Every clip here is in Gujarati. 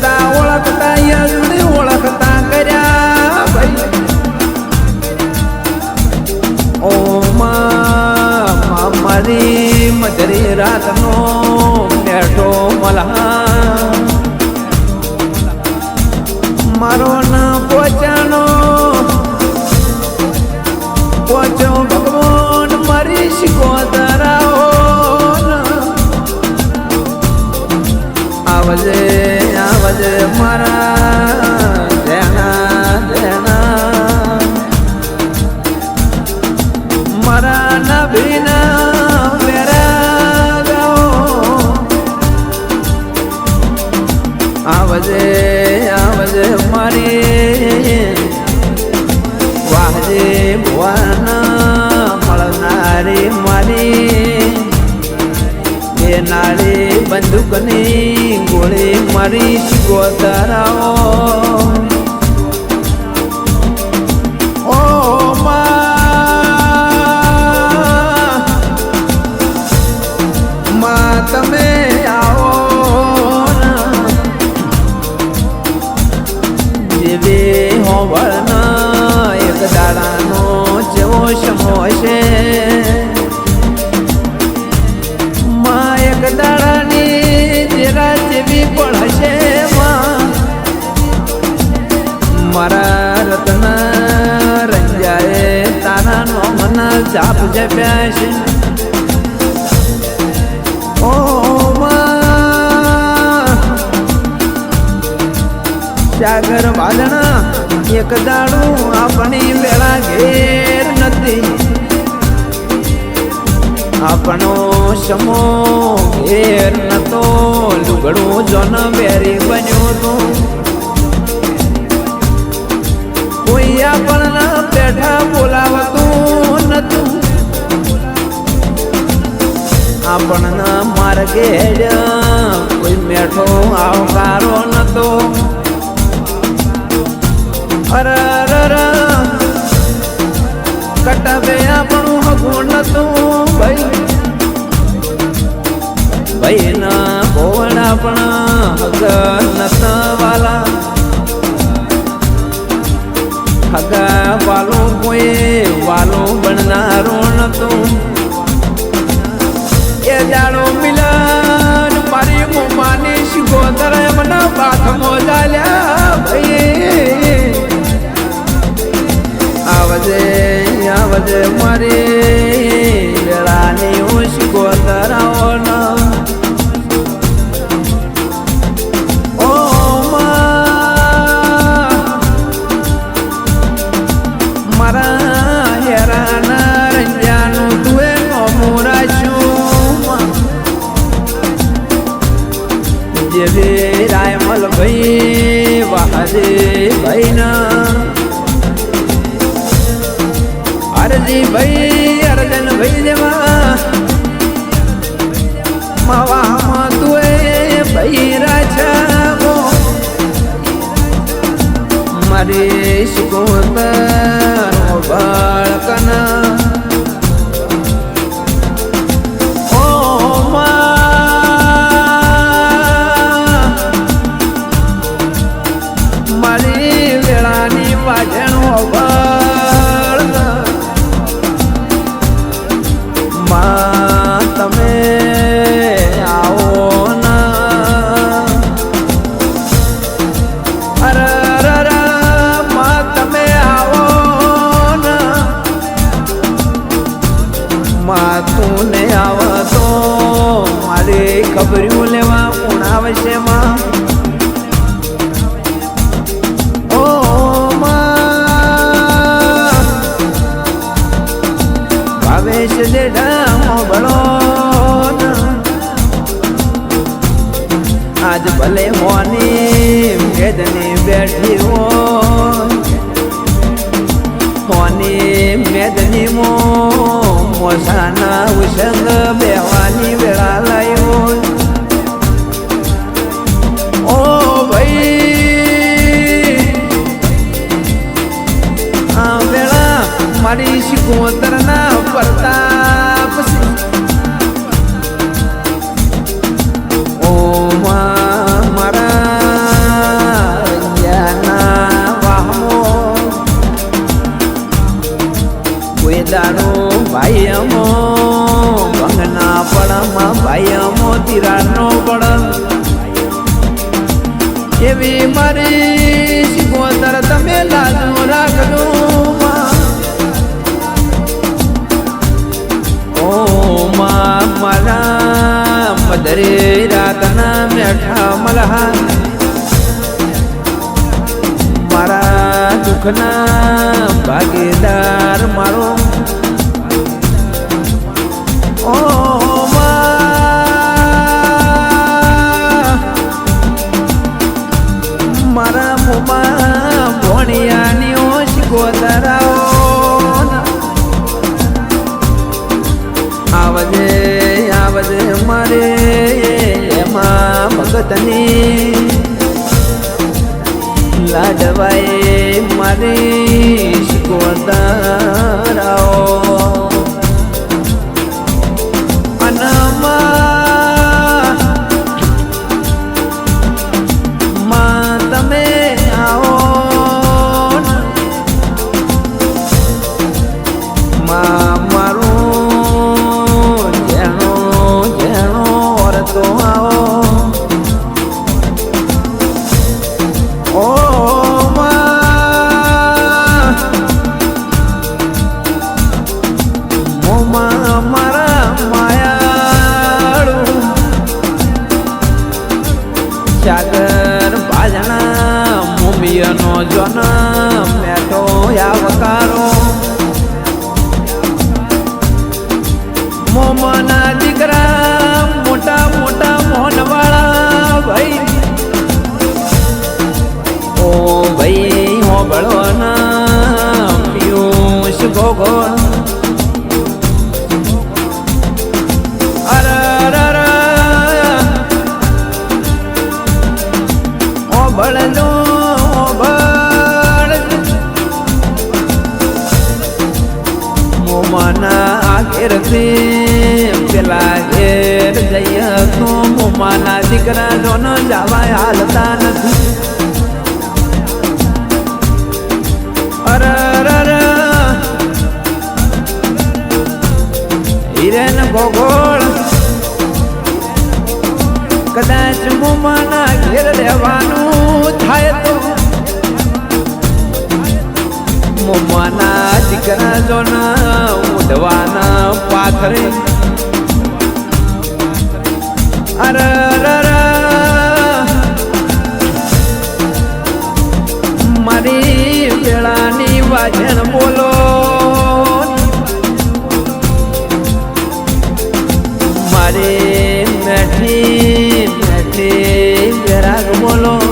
નતા ઓળખતા વાહજે ભુવાના મળનારી મારી. નાળી બંદૂકની ગોળી મારી ગોતરાઓ. જપ્યા છે ઓ વાદણા એક દાડું આપણી વેળા ઘેર નથી આપણો સમો ઘેર નતો લુગડું જોન બેરી બન્યો તો કોઈ આપણને બેઠા બોલાવતું નતું આપણને માર્ગે કોઈ મેઠો આવકારો નતો. અરે કટાવે આપણું હગું નતું ભાઈ. ભાઈ ના ભોવણ આપણા હગ વાલા. હગા વાલો કોઈ વાલો બનનારું નતું. જાણો મિલન મારી મોમાની શિગોતર મને બાથ મોજાલ્યા ભાઈ આવજે આવજે મારી વેળાની વાહજે ભાઈના. અરજી ભાઈ અરજન ભાઈ જેવા માવામાં તુએ ભાઈ રાજા મારી સુગોતર ખબર્યું લેવા કોણ આવશે માં. ઓ ભાવેશ જેઠા મોબળો આજ ભલે હોની મેદની બેઠી હોની મેદની મો મોસાના ઉસંગ પેલા ઘેર જઈએ હતો મોમાના દીકરા જોનો જવાય હાલતા નથી. હિરેન ગોગોળ કદાચ મોમાના ઘેર રહેવાનું થાય તો મોમાના દીકરા જોના ઉડવાના પાથરે. અરે મારી વેળાની વાજણ બોલો. મારે નથી નથી વેરાગ બોલો.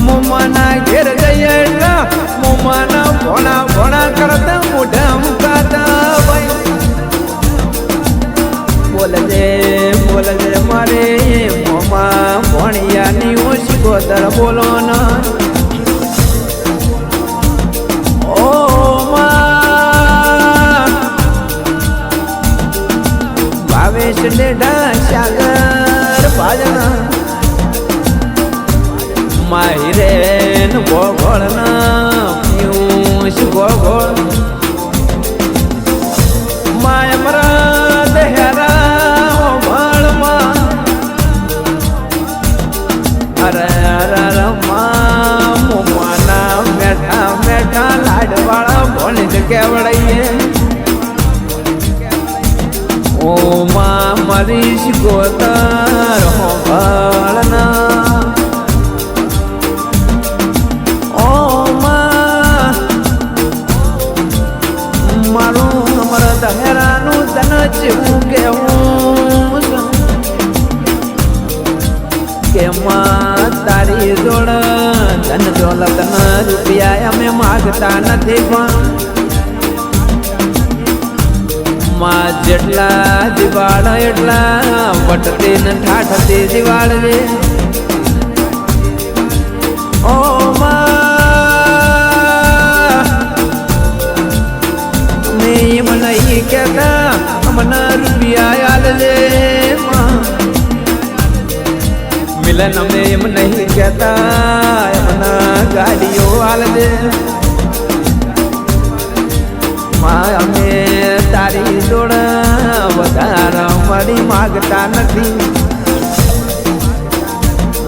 મોમાના ઘેર જઈએ મોમાના ભોણા ભોણા કરતા મોઢા મુકાતા ભાઈ બોલજે બોલજે મારે મોમા ભણિયાની ઓછી ગોદર બોલો ના ભાવેશ ડેડા સાગર ભાજના માહિરેન ગોગોળના પિયુષ ગોગોળ. માય મરા દેહરા ભળમાં. અરે અરે માં મોમાના મેઠા મેઠા લાડવાળા ભોણી કેવડાઈએ. ઓ માં મારી શિકોતર હો ભળના ઓ માં મારું અમર દહેરાનું તન કેવું કેમાં તારી જોડ ધન દોલત રૂપિયા અમે માગતા નથી પણ માં જેટલા દિવાળ, એટલા વટતે ને ઠાઠતે દિવાળ. રે ઓ ને એમ નહીં કહેતા અમને રૂપિયા આલજે માં. મિલન અમે એમ નહીં કહેતા એમના ગાડીઓ આલમાં મારી માગતા નથી.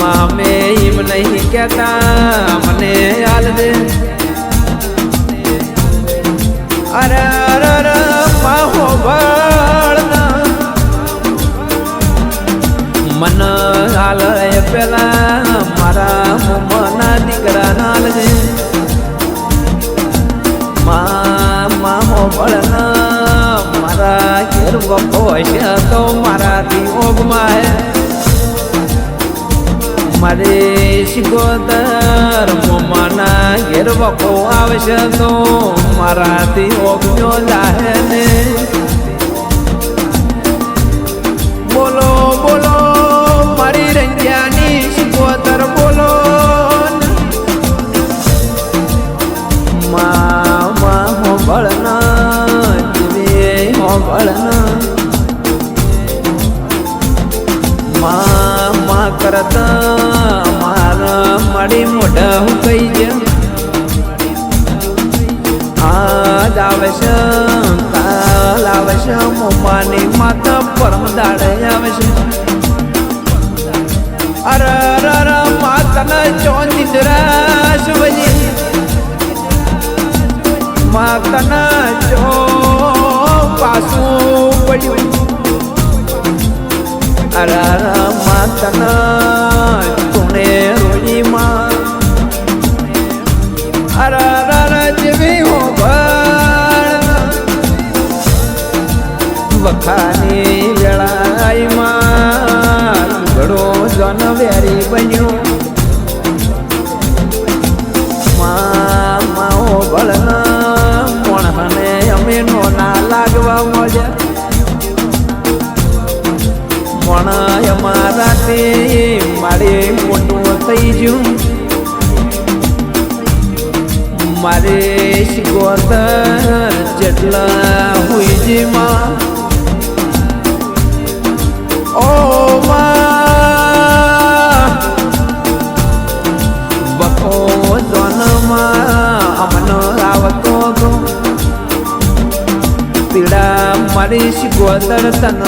મામે એમ નહીં કહેતા, મને હાલ દે. અરે અરે મન હાલ પેલા મારા મના દીકરા નાલ છે મા મારા હોય તો મારાથી ઓગમાં મારે શિકોતર મમ્માના ઘેર વખો આવશે, તો મારાથી ઓગમ્યો જાહે ને. બોલો બોલો, મારી રંગ્યાની શિકોતર બોલો. હોંભળના મામા કરતા મારા મારી મોઢા હું કહી જેમ આજ આવશે કાલ આવશે મમ્માની માતા પરમ દાડે આવશે અરે અરે માતાના ચોંદિંદરા શિવજી માતાના ચો અરે અરે માતાના તુણે રોજીમાં અરે જેવી હું વખાની મારે મોટું થઈ ગયું. મારે શિકોતર જેટલા હોય જે માં. ઓ બકો જોનમાં અમનો આવતો પીડા મારી શિકોતર તન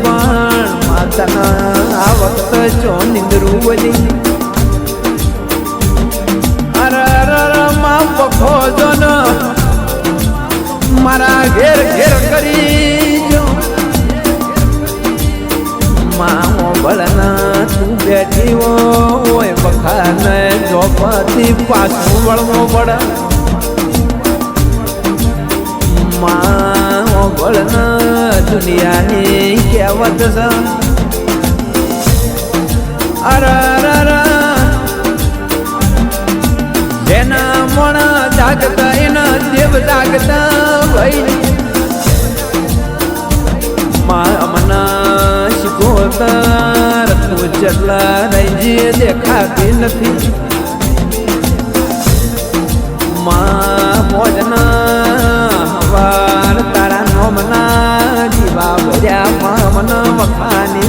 પણ માતાના આ વખત જો નિંદરું વળી અરે અરે અરે માં બખો જોન. મારા ઘેર ઘેર કરી જો. મામો બળના તું બેઠી હોય બખાને જોપથી પાછું વળવો પડે. મામો બળના દુનિયાની કહેવત છે. અરે જેના મોણ જાગતા એના દેવ જાગતા ભાઈ. મના શિકોતર તું જેટલા રહીજી દેખાતી નથી.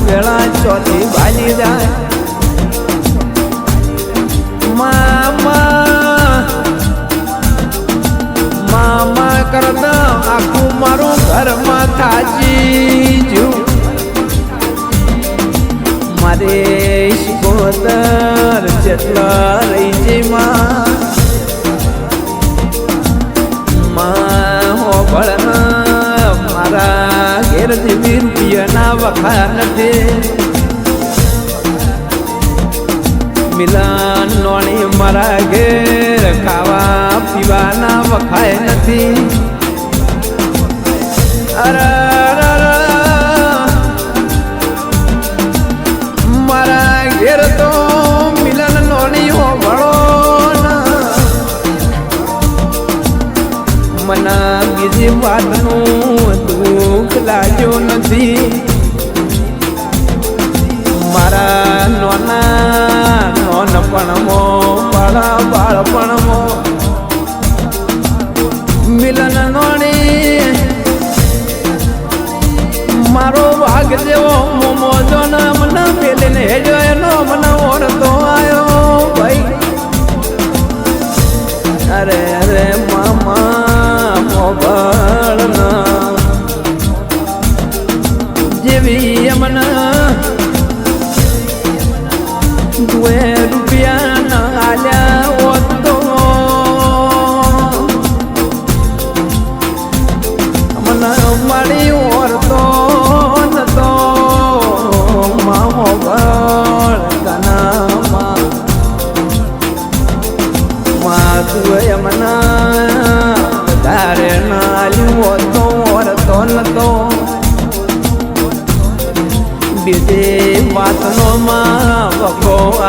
વેળા ચોથી વાલી જાય.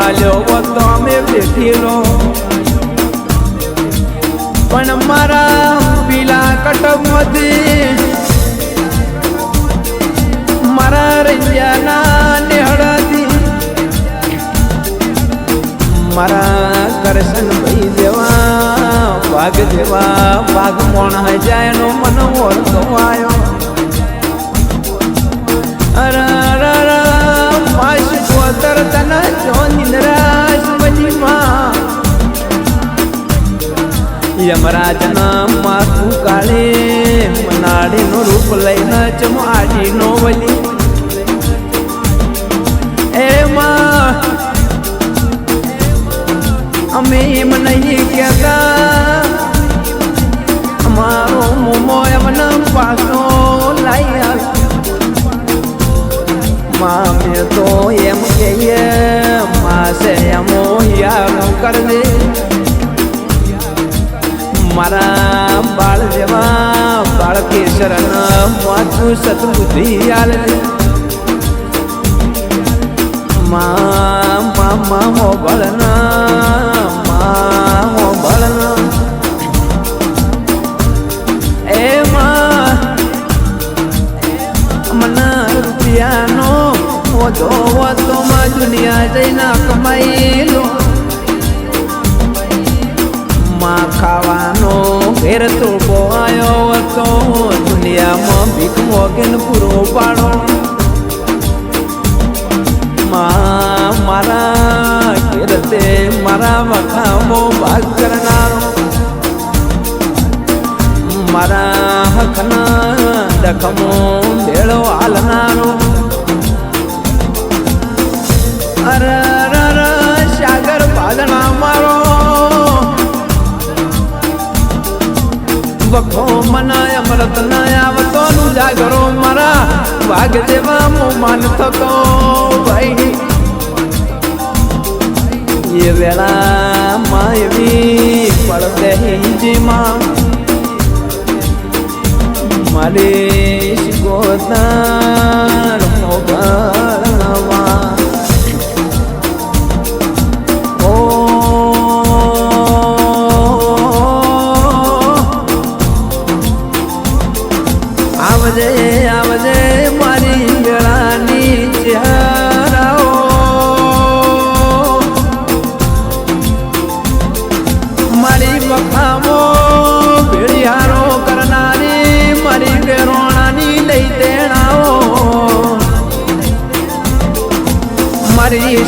આલ્યો વખતો અમે બેઠીલો. પણ મારા પીલા કટમથી મારા રૈયાના નેહડાથી મારા કરશન ભાઈ જેવા ભાગ જેવા ભાગ મોણ જાય નો મન આવ્યો અરે અરે માશ કોતર તને યમરાજના માથું કાળે મનાડીનું રૂપ લઈને ચમો આજીનો વલી. એમાં અમે એમ નહીં કહેતા. અમારો મોમો એમને પાછો લઈ મામે તો એમ કહીએ, માસે એમો યાર કરજે. મારા બાળ જેવા બાળકે શરણ માથું સદબુદ્ધિ આલે. મા મા હો બળના. મા હો માં મને રૂપિયાનો વધો વધો માં દુનિયા કમાઈ લો. ઘેર તો બોયો હતો. દુનિયામાં ભીખ મોગેન પૂરો પાડો. મારા ઘેર તે મારા વખામો ભાગ કરનારો. મારા હકના દખમો ભેળો હાલનારો. અરે વખો મનાય અમૃત નાયા આવતો જાગરો મારા. વાગ જેવા મો માન થતો ભાઈ. એ વેળા માયવી પડદે હિંજીમાં મારે શિકોતાર મોગળવા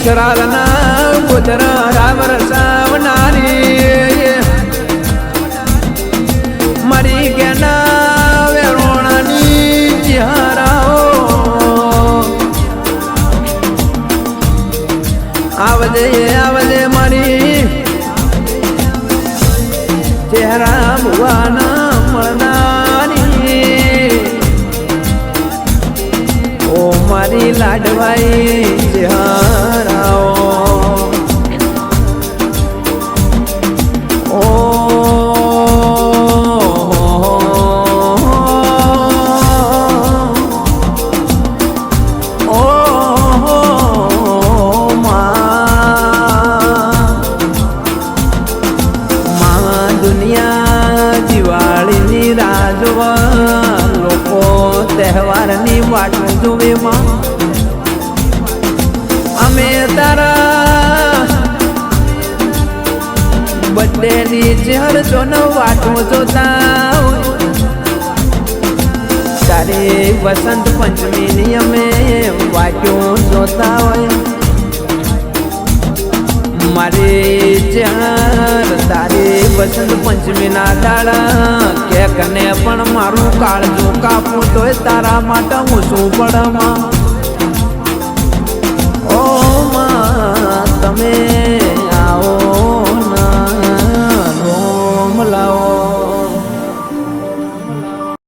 શરાલના પુત્ર રામ રસાવનારી મારી જ્ઞાના વેરોણાની ચહેરાઓ. આવજે આવજે મારી. ચહેરા ભુવાના લાડવાઈ ચહેરાઓ દુનિયા દિવાળીની રાહ લોકો તહેવારની વાટ જોવે માં અમે તારા બર્થડેની ચહેર જોનો વાટો જોતા. તારે વસંત પંચમીની અમે વાટો જોતા હોય મારે ચાર તારે વસંત પંચમી ના દાડા કે કને પણ મારું કાળજો કાપું તોય તારા માટે હું શું પડમાં ઓ માં, તમે